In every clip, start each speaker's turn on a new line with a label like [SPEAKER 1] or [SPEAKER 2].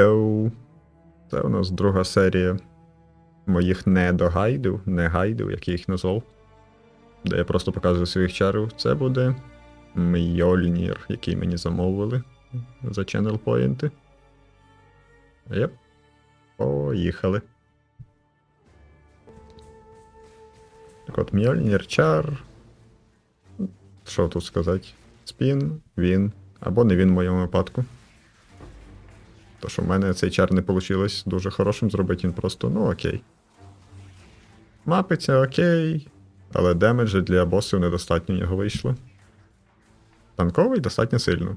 [SPEAKER 1] Еу. Це у нас друга серія моїх недогайдів, не гайдів, як я їх назвав. Де я просто показую своїх чарів. Це буде Мьольнір, який мені замовили за Channel Point. Єп. Поїхали. Так от, Мьольнір чар. Що тут сказати? Спін, він. Або не він в моєму випадку. То що в мене цей чар не вийшло дуже хорошим зробити, він просто, ну окей. Мапиться окей, але демеджа для босів недостатньо в нього вийшло. Танковий достатньо сильно.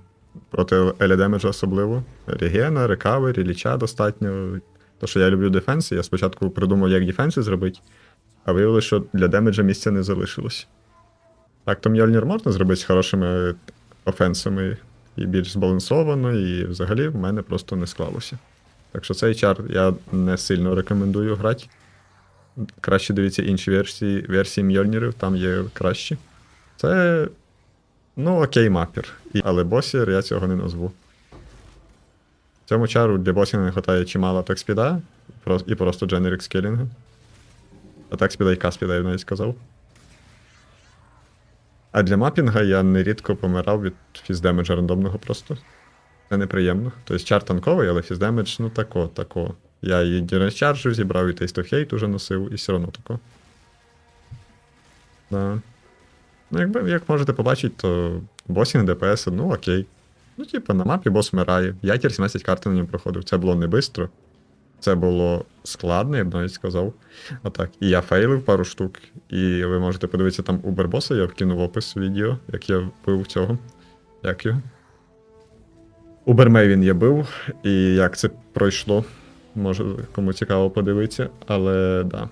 [SPEAKER 1] Проти Елі демеджа особливо. Регена, рекавері, ліча достатньо. То, що я люблю дефенси, я спочатку придумав, як дефенси зробити, а виявилося, що для демеджа місця не залишилось. Так, то Мьольнір можна зробити з хорошими офенсами і більш збалансовано, і взагалі в мене просто не склалося. Так що цей чар я не сильно рекомендую грати. Краще дивіться інші версії, версії Мьольнірів, там є кращі. Це. Ну, окей, мапір. Але босір я цього не назву. Цьому чару для босів не вистачає чимало атак-спіда і просто дженерик скелінгу. Атак-спіда і каспіда, я навіть сказав. А для мапінга я нерідко помирав від фіздемеджа рандомного просто. Це неприємно. Тобто чар танковий, але фіздемедж, ну тако, тако. Я і Дірес зібрав, і Taste of Hate уже носив, і все одно тако. Да. Ну, якби, як можете побачити, то босінг ДПС, ну окей. Ну, типу, на мапі бос вмирає. Я тір 17 карти на ньому проходив. Це було не бистро. Це було складно, я б навіть сказав. Отак. І я фейлив пару штук. І ви можете подивитися там Убербоса, я вкинув опис відео, як я бив цього. Як його? Убермейвін я бив, і як це пройшло. Може, кому цікаво подивитися, але да.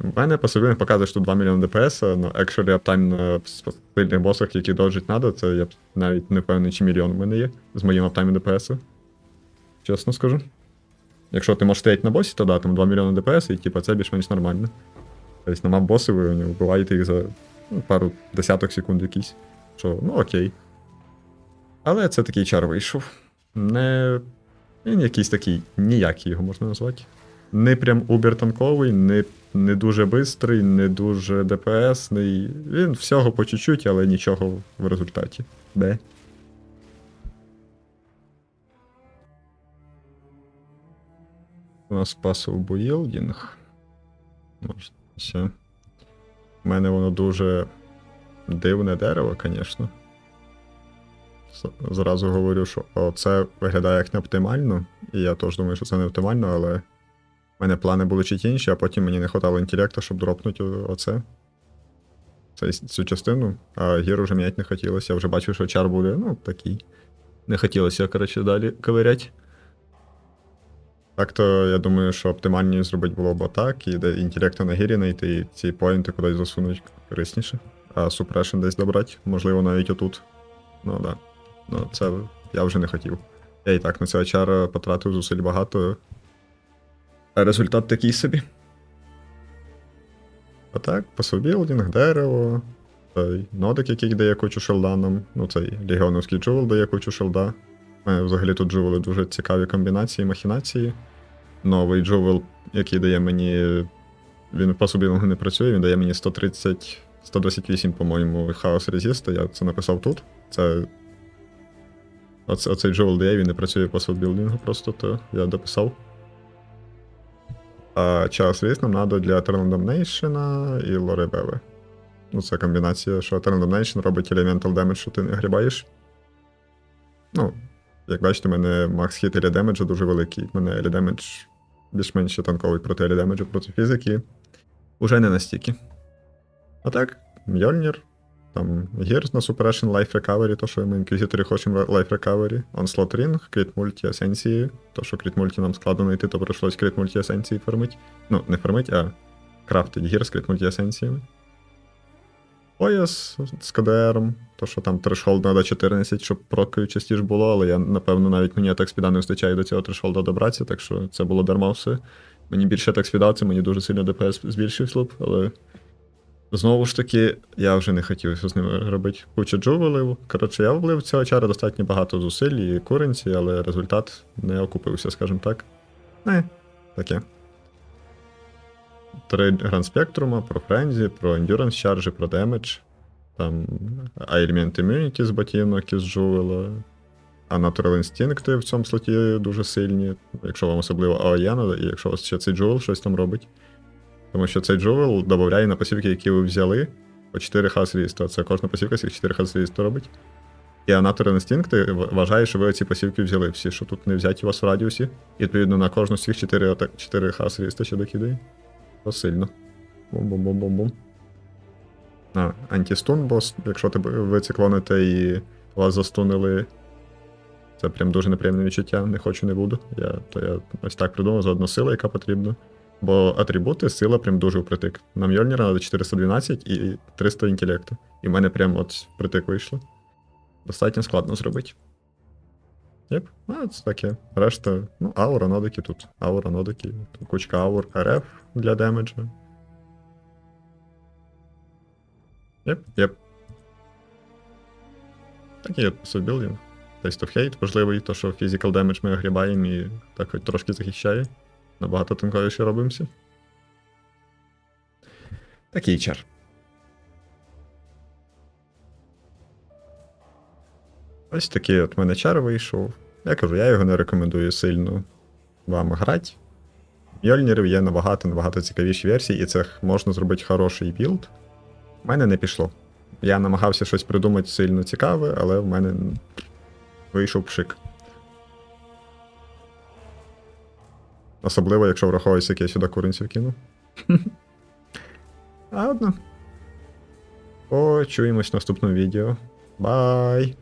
[SPEAKER 1] У мене по собі показує, що 2 мільйони ДПС, але actually аптайм на сильних босах, які доджить надо, це я навіть не впевнений, чи мільйон у мене є з моїм аптаймом ДПС. Чесно скажу. Якщо ти можеш стояти на босі, то да, там 2 мільйони ДПС, і типа це більш-менш нормально. Тобто на мап боси ви не вбиваєте їх за ну, пару десяток секунд якісь. Що, ну окей. Але це такий чар вийшов. Не. Він якийсь такий, ніякий його можна назвати. Не прям убер-танковий, не, не дуже бистрий, не дуже ДПСний. Він всього по чуть-чуть, але нічого в результаті. Де? Нас пасив буїлдінг. Може, все. У мене воно дуже дивне дерево, звісно. Зразу говорю, що це виглядає як не оптимально, і я теж думаю, що це не оптимально, але в мене плани були чуть інші, а потім мені не хватало інтелекту, щоб дропнути оце. Це, цю частину, а гір уже міняти не хотілося. Я вже бачив, що чар буде, ну, такий. Не хотілося, коротше, далі ковирять. Так то я думаю, що оптимальніше зробити було б так, і де інтелекту на гірі знайти, і ці поінти кудись засунуть корисніше. А супрешн десь добрати, можливо, навіть отут. Ну да. Ну, це я вже не хотів. Я і так на цього чара потратив зусиль багато. А результат такий собі. А так, пасобілдінг, дерево, цей нодик, який дає кучу шелда нам. Ну, цей легіоновський джувел дає кучу шелда. Мене взагалі тут джувели дуже цікаві комбінації, махінації. Новий джувел, який дає мені. Він по собі не працює, він дає мені 130, 128, по-моєму, хаос резіста. Я це написав тут. Це. Оце, оцей джувел дає, він не працює по сетбілдингу просто, то я дописав. А час різ нам треба для Eternal Damnation і Лоребеви. Ну, це комбінація, що Eternal Damnation робить Elemental Damage, що ти не грібаєш. Ну, як бачите, у мене макс хіт демеджу дуже великий. У мене демедж більш-менш танковий проти демеджу, проти фізики. Уже не настільки. А так, Мьольнір, там Гірс на Suppression, Life Recovery, то, що ми інквізиторі хочемо Life Recovery, Onslaught Ring, Crit Multi Есенції, то, що Crit Multi нам складно знайти, то прийшлось Crit Multi Есенції фармить. Ну, не фармить, а крафтить Гірс Crit Multi Есенціями. Пояс з КДРом, то що там трешхолд треба 14, щоб прокою частіше було, але я, напевно, навіть мені атак спіда не вистачає до цього трешхолда добратися, так що це було дарма все. Мені більше атак спіда, це мені дуже сильно ДПС збільшив слуп, але Знову ж таки, я вже не хотів з ними робити кучу джувелів. Коротше, я влив цього чара достатньо багато зусиль і куренці, але результат не окупився, скажімо так. Не, таке. Три гранд спектрума, про френзі, про endurance чаржі, про демедж. Там Element Immunity з ботинок із джувела. А Natural Instinct в цьому слоті дуже сильні, якщо вам особливо Аояна, і якщо у вас ще цей джувел щось там робить. Тому що цей джувел додає на пасівки, які ви взяли, по 4 хасвіста. Це кожна пасівка з цих 4 хасвіста робить. І Instinct в- вважає, що ви ці пасівки взяли всі, що тут не взяті у вас в радіусі. І відповідно на кожну з цих 4, атак- 4 хасвіста ще докидає. То сильно. Бум-бум-бум-бум-бум. А, антистун, бо якщо ти ви циклоните і вас застунили. Це прям дуже неприємне відчуття, не хочу, не буду. Я, то я ось так придумав, заодно сила, яка потрібна. Бо атрибути сила прям дуже впритик. На Мьольніра треба 412 і 300 інтелекту. І в мене прям от впритик вийшло. Достатньо складно зробити. Єп, а це таке. Решта, ну, аура, нодики тут. Аура, нодики, кучка аур, РФ для демеджа. Єп, єп. Такий от пособілдинг. Taste of Hate важливий, то що physical damage ми огрібаємо і так хоч трошки захищає. Набагато тонкою робимося. Такий чар. Ось такий от мене чар вийшов. Я кажу, я його не рекомендую сильно вам грати. Мьольнірів є набагато набагато цікавіші версії, і це можна зробити хороший білд. У мене не пішло. Я намагався щось придумати сильно цікаве, але в мене вийшов пшик. Особливо, якщо враховується, як я сюди куренців кину. Ладно. Почуємось в наступному відео. Бай!